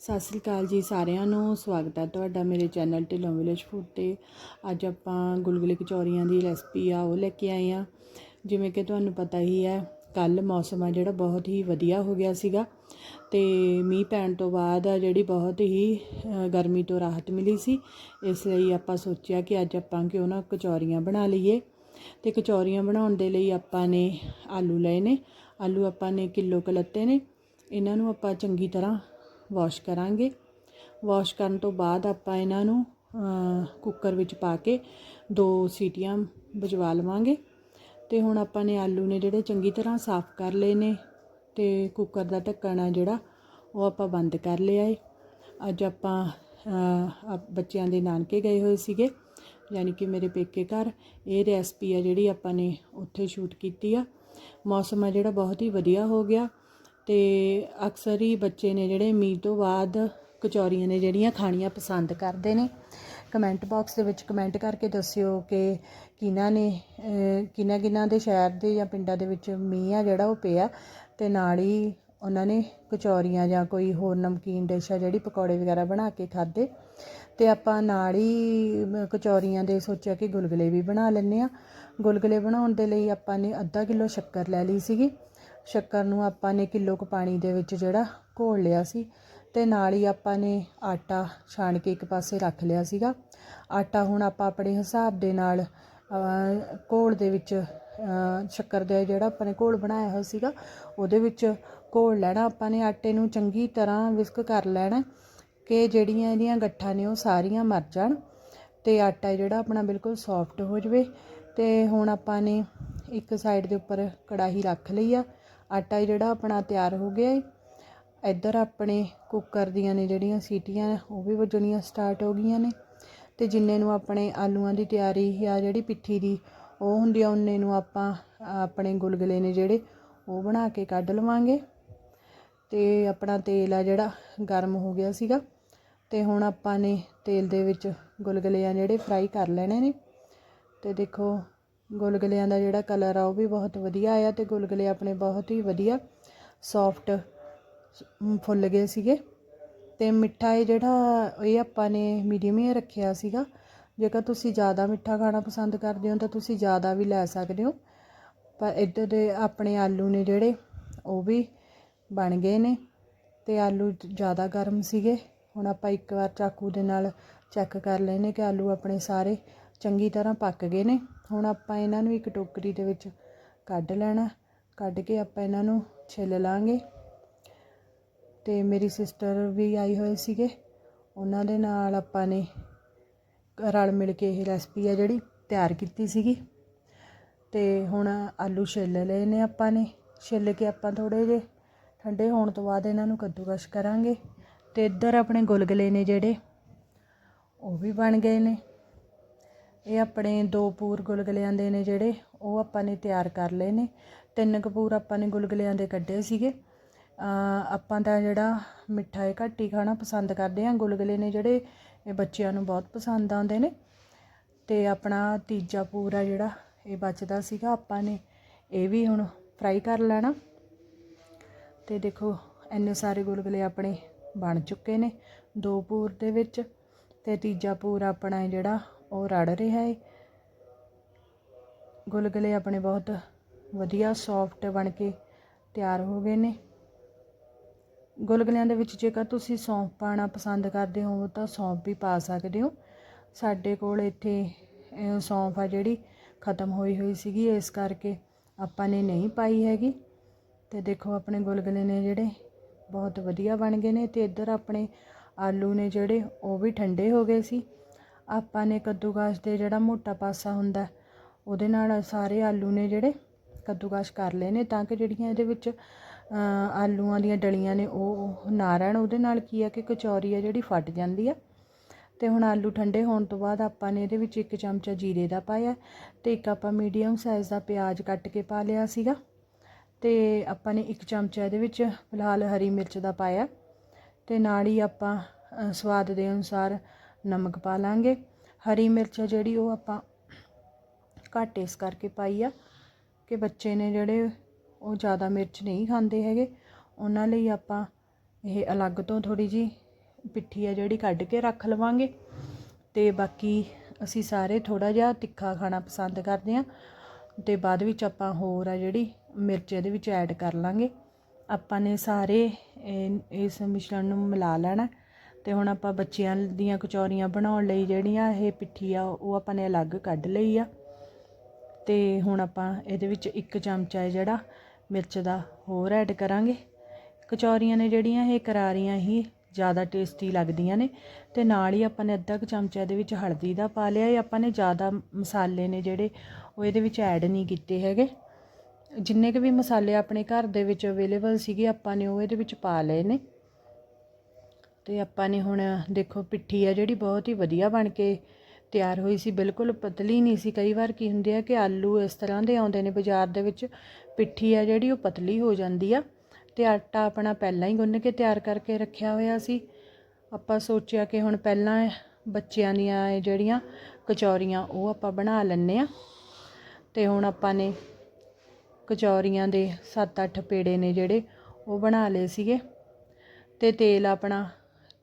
ਸਤਿ ਸ੍ਰੀ ਅਕਾਲ ਜੀ ਸਾਰਿਆਂ ਨੂੰ, ਸਵਾਗਤ ਹੈ ਤੁਹਾਡਾ ਮੇਰੇ ਚੈਨਲ ਢਿੱਲੋਂ ਵਿਲੇਜ ਫੂਡ ਤੇ। ਅੱਜ ਆਪਾਂ ਗੁਲਗੁਲੇ ਕਚੌਰੀਆਂ ਦੀ ਰੈਸਪੀ ਆ, ਉਹ ਲੈ ਕੇ ਆਏ ਆ ਜਿਵੇਂ ਕਿ ਤੁਹਾਨੂੰ ਪਤਾ ਹੀ ਹੈ ਕੱਲ ਮੌਸਮ ਆ ਜਿਹੜਾ ਬਹੁਤ ਹੀ ਵਧੀਆ ਹੋ ਗਿਆ ਸੀਗਾ ਤੇ ਮੀਂਹ ਪੈਣ ਤੋਂ ਬਾਅਦ ਆ ਜਿਹੜੀ ਬਹੁਤ ਹੀ ਗਰਮੀ ਤੋਂ ਰਾਹਤ ਮਿਲੀ ਸੀ। ਇਸ ਲਈ ਆਪਾਂ ਸੋਚਿਆ ਕਿ ਅੱਜ ਆਪਾਂ ਕਿਉਂ ਨਾ ਕਚੌਰੀਆਂ ਬਣਾ ਲਈਏ। ਤੇ ਕਚੌਰੀਆਂ ਬਣਾਉਣ ਦੇ ਲਈ ਆਪਾਂ ਨੇ ਆਲੂ ਲਏ ਨੇ। ਆਲੂ ਆਪਾਂ ਨੇ ਕਿਲੋ ਕੁ ਲੱਤੇ ਨੇ। ਇਹਨਾਂ ਨੂੰ ਆਪਾਂ ਚੰਗੀ ਤਰ੍ਹਾਂ ਵਾਸ਼ ਕਰਾਂਗੇ। ਵਾਸ਼ ਕਰਨ ਤੋਂ ਬਾਅਦ ਆਪਾਂ ਇਹਨਾਂ ਨੂੰ ਕੁੱਕਰ ਵਿੱਚ ਪਾ ਕੇ ਦੋ ਸੀਟੀਆਂ ਵਜਵਾ ਲਵਾਂਗੇ। ਤੇ ਹੁਣ ਆਪਾਂ ਨੇ ਆਲੂ ਨੇ ਜਿਹੜੇ ਚੰਗੀ ਤਰ੍ਹਾਂ ਸਾਫ਼ ਕਰ ਲਏ ਨੇ ਤੇ ਕੁੱਕਰ ਦਾ ਢੱਕਣ ਆ ਜਿਹੜਾ, ਉਹ ਆਪਾਂ ਬੰਦ ਕਰ ਲਿਆ ਏ। ਅੱਜ ਆਪਾਂ ਬੱਚਿਆਂ ਦੇ ਨਾਨਕੇ ਗਏ ਹੋਏ ਸੀਗੇ, ਯਾਨੀ ਕਿ ਮੇਰੇ ਪੇਕੇ ਘਰ। ਇਹ ਰੈਸਪੀ ਆ ਜਿਹੜੀ ਆਪਾਂ ਨੇ ਉੱਥੇ ਸ਼ੂਟ ਕੀਤੀ ਆ। ਮੌਸਮ ਆ ਜਿਹੜਾ ਬਹੁਤ ਹੀ ਵਧੀਆ ਹੋ ਗਿਆ। ਤੇ ਅਕਸਰ ਹੀ ਬੱਚੇ ਨੇ ਜਿਹੜੇ ਮੀਂਹ ਤੋਂ ਬਾਅਦ ਕਚੌਰੀਆਂ ਨੇ ਜਿਹੜੀਆਂ ਖਾਣੀਆਂ ਪਸੰਦ ਕਰਦੇ ਨੇ। ਕਮੈਂਟ ਬਾਕਸ ਦੇ ਵਿੱਚ ਕਮੈਂਟ ਕਰਕੇ ਦੱਸਿਓ ਕਿ ਕਿਹਨਾਂ ਨੇ ਕਿਹਨਾਂ ਕਿਹਨਾਂ ਦੇ ਸ਼ਹਿਰ ਦੇ ਜਾਂ ਪਿੰਡਾਂ ਦੇ ਵਿੱਚ ਮੀਂਹ ਆ ਜਿਹੜਾ ਉਹ ਪਿਆ ਅਤੇ ਨਾਲ ਹੀ ਉਹਨਾਂ ਨੇ ਕਚੌਰੀਆਂ ਜਾਂ ਕੋਈ ਹੋਰ ਨਮਕੀਨ ਡਿਸ਼ ਆ ਜਿਹੜੀ ਪਕੌੜੇ ਵਗੈਰਾ ਬਣਾ ਕੇ ਖਾਦੇ ਤੇ ਆਪਾਂ ਨਾਲ ਹੀ ਕਚੌਰੀਆਂ ਦੇ ਸੋਚਿਆ ਕਿ ਗੁਲਗੁਲੇ ਵੀ ਬਣਾ ਲੈਂਦੇ ਆ ਗੁਲਗੁਲੇ ਬਣਾਉਣ ਦੇ ਲਈ ਆਪਾਂ ਨੇ ਅੱਧਾ ਕਿਲੋ ਸ਼ੱਕਰ ਲੈ ਲਈ ਸੀਗੀ। ਸ਼ੱਕਰ ਨੂੰ ਆਪਾਂ ਨੇ ਕਿਲੋ ਕੁ ਪਾਣੀ ਦੇ ਵਿੱਚ ਜਿਹੜਾ ਘੋਲ ਲਿਆ ਸੀ ਅਤੇ ਨਾਲ ਹੀ ਆਪਾਂ ਨੇ ਆਟਾ ਛਾਣ ਕੇ ਇੱਕ ਪਾਸੇ ਰੱਖ ਲਿਆ ਸੀਗਾ। ਆਟਾ ਹੁਣ ਆਪਾਂ ਆਪਣੇ ਹਿਸਾਬ ਦੇ ਨਾਲ ਘੋਲ ਦੇ ਵਿੱਚ ਸ਼ੱਕਰ ਦਾ ਜਿਹੜਾ ਆਪਾਂ ਨੇ ਘੋਲ ਬਣਾਇਆ ਹੋਇਆ ਸੀਗਾ, ਉਹਦੇ ਵਿੱਚ ਘੋਲ ਲੈਣਾ। ਆਪਾਂ ਨੇ ਆਟੇ ਨੂੰ ਚੰਗੀ ਤਰ੍ਹਾਂ ਵਿਸਕ ਕਰ ਲੈਣਾ ਕਿ ਜਿਹੜੀਆਂ ਇਹਦੀਆਂ ਗੱਠਾਂ ਨੇ ਉਹ ਸਾਰੀਆਂ ਮਰ ਜਾਣ ਤੇ ਆਟਾ ਜਿਹੜਾ ਆਪਣਾ ਬਿਲਕੁਲ ਸੌਫਟ ਹੋ ਜਵੇ। ਤੇ ਹੁਣ ਆਪਾਂ ਨੇ ਇੱਕ ਸਾਈਡ ਦੇ ਉੱਪਰ ਕੜਾਹੀ ਰੱਖ ਲਈ ਆ। ਆਟਾ ਜਿਹੜਾ ਆਪਣਾ ਤਿਆਰ ਹੋ ਗਿਆ ਏ। ਇੱਧਰ ਆਪਣੇ ਕੁੱਕਰ ਦੀਆਂ ਨੇ ਜਿਹੜੀਆਂ ਸੀਟੀਆਂ ਉਹ ਵੀ ਵੱਜਣੀਆਂ ਸਟਾਰਟ ਹੋ ਗਈਆਂ ਨੇ। ਅਤੇ ਜਿੰਨੇ ਨੂੰ ਆਪਣੇ ਆਲੂਆਂ ਦੀ ਤਿਆਰੀ ਜਾਂ ਜਿਹੜੀ ਪਿੱਠੀ ਦੀ ਉਹ ਹੁੰਦੀ ਆ ਉਨੇ ਨੂੰ ਆਪਾਂ ਆਪਣੇ ਗੁਲਗੁਲੇ ਨੇ ਜਿਹੜੇ, ਉਹ ਬਣਾ ਕੇ ਕੱਢ ਲਵਾਂਗੇ। ਅਤੇ ਆਪਣਾ ਤੇਲ ਆ ਜਿਹੜਾ, ਗਰਮ ਹੋ ਗਿਆ ਸੀਗਾ। ਅਤੇ ਹੁਣ ਆਪਾਂ ਨੇ ਤੇਲ ਦੇ ਵਿੱਚ ਗੁਲਗੁਲੇ ਆ ਜਿਹੜੇ ਫਰਾਈ ਕਰ ਲੈਣੇ ਨੇ। ਅਤੇ ਦੇਖੋ ਗੁਲਗੁਲਿਆਂ ਦਾ ਜਿਹੜਾ ਕਲਰ ਆ ਉਹ ਵੀ ਬਹੁਤ ਵਧੀਆ ਆਇਆ ਅਤੇ ਗੁਲਗੁਲੇ ਆਪਣੇ ਬਹੁਤ ਹੀ ਵਧੀਆ ਸੋਫਟ ਫੁੱਲ ਗਏ ਸੀਗੇ। ਅਤੇ ਮਿੱਠਾ ਇਹ ਜਿਹੜਾ ਇਹ ਆਪਾਂ ਨੇ ਮੀਡੀਅਮ ਹੀ ਰੱਖਿਆ ਸੀਗਾ। ਜੇਕਰ ਤੁਸੀਂ ਜ਼ਿਆਦਾ ਮਿੱਠਾ ਖਾਣਾ ਪਸੰਦ ਕਰਦੇ ਹੋ ਤਾਂ ਤੁਸੀਂ ਜ਼ਿਆਦਾ ਵੀ ਲੈ ਸਕਦੇ ਹੋ। ਪਰ ਇੱਧਰ ਦੇ ਆਪਣੇ ਆਲੂ ਨੇ ਜਿਹੜੇ, ਉਹ ਵੀ ਬਣ ਗਏ ਨੇ ਅਤੇ ਆਲੂ ਜ਼ਿਆਦਾ ਗਰਮ ਸੀਗੇ। ਹੁਣ ਆਪਾਂ ਇੱਕ ਵਾਰ ਚਾਕੂ ਦੇ ਨਾਲ ਚੈੱਕ ਕਰ ਲੈਨੇ ਕਿ ਆਲੂ ਆਪਣੇ ਸਾਰੇ ਚੰਗੀ ਤਰ੍ਹਾਂ ਪੱਕ ਗਏ ਨੇ। ਹੁਣ ਆਪਾਂ ਇਹਨਾਂ ਨੂੰ ਇੱਕ ਟੋਕਰੀ ਦੇ ਵਿੱਚ ਕੱਢ ਲੈਣਾ। ਕੱਢ ਕੇ ਆਪਾਂ ਇਹਨਾਂ ਨੂੰ ਛਿੱਲ ਲਾਂਗੇ। ਤੇ ਮੇਰੀ ਸਿਸਟਰ ਵੀ ਆਈ ਹੋਏ ਸੀਗੇ। ਉਹਨਾਂ ਦੇ ਨਾਲ ਆਪਾਂ ਨੇ ਰਲ ਮਿਲ ਕੇ ਇਹ ਰੈਸਪੀ ਆ ਜਿਹੜੀ ਤਿਆਰ ਕੀਤੀ ਸੀਗੀ। ਤੇ ਹੁਣ ਆਲੂ ਛਿੱਲ ਲਏ ਨੇ ਆਪਾਂ ਨੇ। ਛਿੱਲ ਕੇ ਆਪਾਂ ਥੋੜੇ ਜਿਹੇ ਠੰਡੇ ਹੋਣ ਤੋਂ ਬਾਅਦ ਇਹਨਾਂ ਨੂੰ ਕੱਦੂਕਸ਼ ਕਰਾਂਗੇ। ਤੇ ਇੱਧਰ ਆਪਣੇ ਗੁਲਗੁਲੇ ਨੇ ਜਿਹੜੇ, ਉਹ ਵੀ ਬਣ ਗਏ ਨੇ। ਇਹ ਆਪਣੇ ਦੋ ਪੂਰ ਗੁਲਗੁਲਿਆਂ ਦੇ ਨੇ ਜਿਹੜੇ, ਉਹ ਆਪਾਂ ਨੇ ਤਿਆਰ ਕਰ ਲਏ ਨੇ। ਤਿੰਨ ਕਪੂਰ ਆਪਾਂ ਨੇ ਗੁਲਗੁਲਿਆਂ ਦੇ ਕੱਢੇ ਸੀਗੇ। ਆਪਾਂ ਤਾਂ ਜਿਹੜਾ ਮਿੱਠਾ ਇਹ ਘੱਟ ਹੀ ਖਾਣਾ ਪਸੰਦ ਕਰਦੇ ਹਾਂ। ਗੁਲਗੁਲੇ ਨੇ ਜਿਹੜੇ ਇਹ ਬੱਚਿਆਂ ਨੂੰ ਬਹੁਤ ਪਸੰਦ ਆਉਂਦੇ ਨੇ। ਤੇ ਆਪਣਾ ਤੀਜਾ ਪੂਰ ਆ ਜਿਹੜਾ, ਇਹ ਬਚਦਾ ਸੀਗਾ। ਆਪਾਂ ਨੇ ਇਹ ਵੀ ਹੁਣ ਫਰਾਈ ਕਰ ਲੈਣਾ। ਤੇ ਦੇਖੋ, ਇੰਨੇ ਸਾਰੇ ਗੁਲਗੁਲੇ ਆਪਣੇ ਬਣ ਚੁੱਕੇ ਨੇ ਦੋ ਪੂਰ ਦੇ ਵਿੱਚ। ਤੇ ਤੀਜਾ ਪੂਰ ਆਪਣਾ ਜਿਹੜਾ ਉਹ ਰੜ ਰਿਹਾ ਹੈ ਗੁਲਗੁਲੇ ਆਪਣੇ ਬਹੁਤ ਵਧੀਆ ਸੌਫਟ ਬਣ ਕੇ ਤਿਆਰ ਹੋ ਗਏ ਨੇ। ਗੁਲਗੁਲਿਆਂ ਦੇ ਵਿੱਚ ਜੇਕਰ ਤੁਸੀਂ ਸੌਂਫ ਪਾਣਾ ਪਸੰਦ ਕਰਦੇ ਹੋ ਤਾਂ ਸੌਂਫ ਵੀ ਪਾ ਸਕਦੇ ਹੋ। ਸਾਡੇ ਕੋਲ ਇੱਥੇ ਸੌਂਫ ਆ ਜਿਹੜੀ ਖਤਮ ਹੋਈ ਹੋਈ ਸੀਗੀ, ਇਸ ਕਰਕੇ ਆਪਾਂ ਨੇ ਨਹੀਂ ਪਾਈ ਹੈਗੀ। ਤੇ ਦੇਖੋ ਆਪਣੇ ਗੁਲਗੁਲੇ ਨੇ ਜਿਹੜੇ ਬਹੁਤ ਵਧੀਆ ਬਣ ਗਏ ਨੇ ਤੇ ਇੱਧਰ ਆਪਣੇ ਆਲੂ ਨੇ ਜਿਹੜੇ ਉਹ ਵੀ ਠੰਡੇ ਹੋ ਗਏ ਸੀ। ਆਪਾਂ ਨੇ ਕੱਦੂਕਸ ਦੇ ਜਿਹੜਾ ਮੋਟਾ ਪਾਸਾ ਹੁੰਦਾ, ਉਹਦੇ ਨਾਲ ਸਾਰੇ ਆਲੂ ਨੇ ਜਿਹੜੇ ਕੱਦੂਕਸ ਕਰ ਲਏ ਨੇ, ਤਾਂ ਕਿ ਜਿਹੜੀਆਂ ਇਹਦੇ ਵਿੱਚ ਆਲੂਆਂ ਦੀਆਂ ਡਲੀਆਂ ਨੇ, ਉਹ ਨਾ ਰਹਿਣ। ਉਹਦੇ ਨਾਲ ਕੀ ਆ ਕਿ ਕਚੌਰੀ ਆ ਜਿਹੜੀ ਫਟ ਜਾਂਦੀ ਆ। ਤੇ ਹੁਣ ਆਲੂ ਠੰਡੇ ਹੋਣ ਤੋਂ ਬਾਅਦ ਆਪਾਂ ਨੇ ਇਹਦੇ ਵਿੱਚ ਇੱਕ ਚਮਚਾ ਜੀਰੇ ਦਾ ਪਾਇਆ ਤੇ ਇੱਕ ਆਪਾਂ ਮੀਡੀਅਮ ਸਾਈਜ਼ ਦਾ ਪਿਆਜ਼ ਕੱਟ ਕੇ ਪਾ ਲਿਆ ਸੀਗਾ। ਤੇ ਆਪਾਂ ਨੇ ਇੱਕ ਚਮਚਾ ਇਹਦੇ ਵਿੱਚ ਫਿਲਹਾਲ ਹਰੀ ਮਿਰਚ ਦਾ ਪਾਇਆ। ਤੇ ਨਾਲ ਹੀ ਆਪਾਂ ਸਵਾਦ ਦੇ ਅਨੁਸਾਰ ਨਮਕ ਪਾ ਲਾਂਗੇ। ਹਰੀ ਮਿਰਚ ਆ ਜਿਹੜੀ ਉਹ ਆਪਾਂ ਘੱਟ ਇਸ ਕਰਕੇ ਪਾਈ ਆ ਕਿ ਬੱਚੇ ਨੇ ਜਿਹੜੇ ਉਹ ਜ਼ਿਆਦਾ ਮਿਰਚ ਨਹੀਂ ਖਾਂਦੇ ਹੈਗੇ। ਉਹਨਾਂ ਲਈ ਆਪਾਂ ਇਹ ਅਲੱਗ ਤੋਂ ਥੋੜੀ ਜੀ ਪਿੱਠੀ ਆ ਜਿਹੜੀ ਕੱਢ ਕੇ ਰੱਖ ਲਵਾਂਗੇ। ਤੇ ਬਾਕੀ ਅਸੀਂ ਸਾਰੇ ਥੋੜਾ ਜਿਹਾ ਤਿੱਖਾ ਖਾਣਾ ਪਸੰਦ ਕਰਦੇ ਹਾਂ। ਤੇ ਬਾਅਦ ਵਿੱਚ ਆਪਾਂ ਹੋਰ ਆ ਜਿਹੜੀ ਮਿਰਚ ਇਹਦੇ ਵਿੱਚ ਐਡ ਕਰ ਲਾਂਗੇ। ਆਪਾਂ ਨੇ ਸਾਰੇ ਇਸ ਮਿਸ਼ਰਣ ਨੂੰ ਮਿਲਾ ਲੈਣਾ। ਅਤੇ ਹੁਣ ਆਪਾਂ ਬੱਚਿਆਂ ਦੀਆਂ ਕਚੌਰੀਆਂ ਬਣਾਉਣ ਲਈ ਜਿਹੜੀਆਂ ਇਹ ਪਿੱਠੀ ਆ ਉਹ ਆਪਾਂ ਨੇ ਅਲੱਗ ਕੱਢ ਲਈ ਆ। ਅਤੇ ਹੁਣ ਆਪਾਂ ਇਹਦੇ ਵਿੱਚ ਇੱਕ ਚਮਚਾ ਹੈ ਜਿਹੜਾ ਮਿਰਚ ਦਾ ਹੋਰ ਐਡ ਕਰਾਂਗੇ। ਕਚੌਰੀਆਂ ਨੇ ਜਿਹੜੀਆਂ ਇਹ ਕਰਾਰੀਆਂ ਹੀ ਜ਼ਿਆਦਾ ਟੇਸਟੀ ਲੱਗਦੀਆਂ ਨੇ ਤੇ ਨਾਲ ਹੀ ਆਪਾਂ ਨੇ ਅੱਧਾ ਕੁ ਚਮਚਾ ਇਹਦੇ ਵਿੱਚ ਹਲਦੀ ਦਾ ਪਾ ਲਿਆ। ਇਹ ਆਪਾਂ ਨੇ ਜ਼ਿਆਦਾ ਮਸਾਲੇ ਨੇ ਜਿਹੜੇ ਉਹ ਇਹਦੇ ਵਿੱਚ ਐਡ ਨਹੀਂ ਕੀਤੇ ਹੈਗੇ। ਜਿੰਨੇ ਕੁ ਵੀ ਮਸਾਲੇ ਆਪਣੇ ਘਰ ਦੇ ਵਿੱਚ ਅਵੇਲੇਬਲ ਸੀਗੇ, ਆਪਾਂ ਨੇ ਉਹ ਇਹਦੇ ਵਿੱਚ ਪਾ ਲਏ ਨੇ। ਅਤੇ ਆਪਾਂ ਨੇ ਹੁਣ ਦੇਖੋ ਪਿੱਠੀ ਆ ਜਿਹੜੀ ਬਹੁਤ ਹੀ ਵਧੀਆ ਬਣ ਕੇ ਤਿਆਰ ਹੋਈ ਸੀ, ਬਿਲਕੁਲ ਪਤਲੀ ਨਹੀਂ ਸੀ। ਕਈ ਵਾਰ ਕੀ ਹੁੰਦੇ ਆ ਕਿ ਆਲੂ ਇਸ ਤਰ੍ਹਾਂ ਦੇ ਆਉਂਦੇ ਨੇ ਬਾਜ਼ਾਰ ਦੇ ਵਿੱਚ, ਪਿੱਠੀ ਆ ਜਿਹੜੀ ਉਹ ਪਤਲੀ ਹੋ ਜਾਂਦੀ ਆ ਤੇ ਆਟਾ ਆਪਣਾ ਪਹਿਲਾਂ ਹੀ ਗੁੰਨ ਕੇ ਤਿਆਰ ਕਰਕੇ ਰੱਖਿਆ ਹੋਇਆ ਸੀ। ਆਪਾਂ ਸੋਚਿਆ ਕਿ ਹੁਣ ਪਹਿਲਾਂ ਬੱਚਿਆਂ ਦੀਆਂ ਇਹ ਜਿਹੜੀਆਂ ਕਚੌਰੀਆਂ ਉਹ ਆਪਾਂ ਬਣਾ ਲੈਂਦੇ ਆ। ਤੇ ਹੁਣ ਆਪਾਂ ਨੇ ਕਚੌਰੀਆਂ ਦੇ 7-8 ਪੇੜੇ ਨੇ ਜਿਹੜੇ ਉਹ ਬਣਾ ਲਏ ਸੀਗੇ। ਤੇ ਤੇਲ ਆਪਣਾ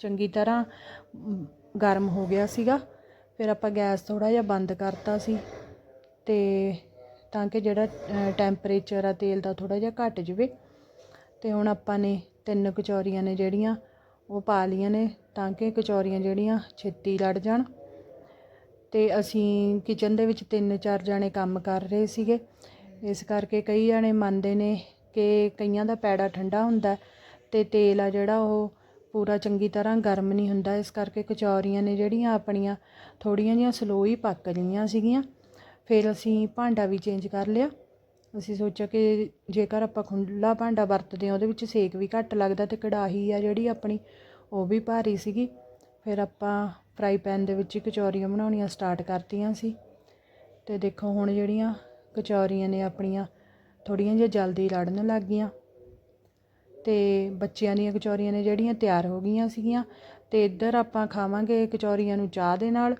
ਚੰਗੀ ਤਰ੍ਹਾਂ ਗਰਮ ਹੋ ਗਿਆ ਸੀਗਾ। ਫਿਰ ਆਪਾਂ ਗੈਸ ਥੋੜ੍ਹਾ ਜਿਹਾ ਬੰਦ ਕਰਤਾ ਸੀ ਅਤੇ ਤਾਂ ਕਿ ਜਿਹੜਾ ਟੈਂਪਰੇਚਰ ਆ ਤੇਲ ਦਾ ਥੋੜ੍ਹਾ ਜਿਹਾ ਘੱਟ ਜਾਵੇ। ਅਤੇ ਹੁਣ ਆਪਾਂ ਨੇ ਤਿੰਨ ਕਚੌਰੀਆਂ ਨੇ ਜਿਹੜੀਆਂ, ਉਹ ਪਾ ਲਈਆਂ ਨੇ ਤਾਂ ਕਿ ਕਚੌਰੀਆਂ ਜਿਹੜੀਆਂ ਛੇਤੀ ਲੜ ਜਾਣ। ਤੇ ਅਸੀਂ ਕਿਚਨ ਦੇ ਵਿੱਚ ਤਿੰਨ ਚਾਰ ਜਣੇ ਕੰਮ ਕਰ ਰਹੇ ਸੀਗੇ। ਇਸ ਕਰਕੇ ਕਈ ਜਣੇ ਮੰਨਦੇ ਨੇ ਕਿ ਕਈਆਂ ਦਾ ਪੈੜਾ ਠੰਡਾ ਹੁੰਦਾ ਤੇ ਤੇਲ ਆ ਜਿਹੜਾ ਉਹ ਪੂਰਾ ਚੰਗੀ ਤਰ੍ਹਾਂ ਗਰਮ ਨਹੀਂ ਹੁੰਦਾ। ਇਸ ਕਰਕੇ ਕਚੌਰੀਆਂ ਨੇ ਜਿਹੜੀਆਂ ਆਪਣੀਆਂ ਥੋੜੀਆਂ ਜਿਹੀਆਂ ਸਲੋ ਹੀ ਪੱਕ ਗਈਆਂ ਸੀਗੀਆਂ। ਫਿਰ ਅਸੀਂ ਭਾਂਡਾ ਵੀ ਚੇਂਜ ਕਰ ਲਿਆ। ਅਸੀਂ ਸੋਚਿਆ ਕਿ ਜੇਕਰ ਆਪਾਂ ਖੁੱਲਾ ਭਾਂਡਾ ਵਰਤਦੇ ਹਾਂ, ਉਹਦੇ ਵਿੱਚ ਸੇਕ ਵੀ ਘੱਟ ਲੱਗਦਾ ਤੇ ਕੜਾਹੀ ਆ ਜਿਹੜੀ ਆਪਣੀ, ਉਹ ਵੀ ਭਾਰੀ ਸੀਗੀ। ਫਿਰ ਆਪਾਂ ਫਰਾਈ ਪੈਨ ਦੇ ਵਿੱਚ ਹੀ ਕਚੌਰੀਆਂ ਬਣਾਉਣੀਆਂ ਸਟਾਰਟ ਕਰਤੀਆਂ ਸੀ। ਤੇ ਦੇਖੋ ਹੁਣ ਜਿਹੜੀਆਂ ਕਚੌਰੀਆਂ ਨੇ ਆਪਣੀਆਂ ਥੋੜੀਆਂ ਜਿਹੀਆਂ ਜਲਦੀ ਲੜਨ ਲੱਗ ਗਈਆਂ। ਅਤੇ ਬੱਚਿਆਂ ਦੀਆਂ ਕਚੌਰੀਆਂ ਨੇ ਜਿਹੜੀਆਂ ਤਿਆਰ ਹੋ ਗਈਆਂ ਸੀਗੀਆਂ ਅਤੇ ਇੱਧਰ ਆਪਾਂ ਖਾਵਾਂਗੇ ਕਚੌਰੀਆਂ ਨੂੰ ਚਾਹ ਦੇ ਨਾਲ।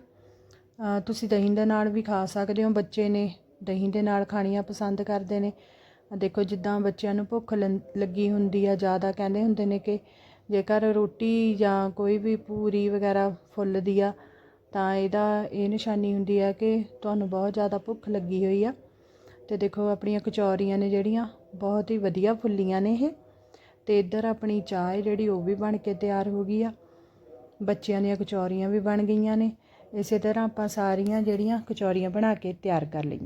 ਤੁਸੀਂ ਦਹੀਂ ਦੇ ਨਾਲ ਵੀ ਖਾ ਸਕਦੇ ਹੋ, ਬੱਚੇ ਨੇ ਦਹੀਂ ਦੇ ਨਾਲ ਖਾਣੀਆਂ ਪਸੰਦ ਕਰਦੇ ਨੇ। ਦੇਖੋ ਜਿੱਦਾਂ ਬੱਚਿਆਂ ਨੂੰ ਭੁੱਖ ਲੰ- ਲੱਗੀ ਹੁੰਦੀ ਆ, ਜ਼ਿਆਦਾ ਕਹਿੰਦੇ ਹੁੰਦੇ ਨੇ ਕਿ ਜੇਕਰ ਰੋਟੀ ਜਾਂ ਕੋਈ ਵੀ ਪੂਰੀ ਵਗੈਰਾ ਫੁੱਲਦੀ ਆ, ਤਾਂ ਇਹਦਾ ਇਹ ਨਿਸ਼ਾਨੀ ਹੁੰਦੀ ਆ ਕਿ ਤੁਹਾਨੂੰ ਬਹੁਤ ਜ਼ਿਆਦਾ ਭੁੱਖ ਲੱਗੀ ਹੋਈ ਆ। ਤੇ ਦੇਖੋ ਆਪਣੀਆਂ ਕਚੌਰੀਆਂ ਨੇ ਜਿਹੜੀਆਂ ਬਹੁਤ ਹੀ ਵਧੀਆ ਫੁੱਲੀਆਂ ਨੇ ਇਹ। ਅਤੇ ਇੱਧਰ ਆਪਣੀ ਚਾਹ ਹੈ ਜਿਹੜੀ ਉਹ ਵੀ ਬਣ ਕੇ ਤਿਆਰ ਹੋ ਗਈ ਆ। ਬੱਚਿਆਂ ਦੀਆਂ ਕਚੌਰੀਆਂ ਵੀ ਬਣ ਗਈਆਂ ਨੇ। ਇਸੇ ਤਰ੍ਹਾਂ ਆਪਾਂ ਸਾਰੀਆਂ ਜਿਹੜੀਆਂ ਕਚੌਰੀਆਂ ਬਣਾ ਕੇ ਤਿਆਰ ਕਰ ਲਈਆਂ।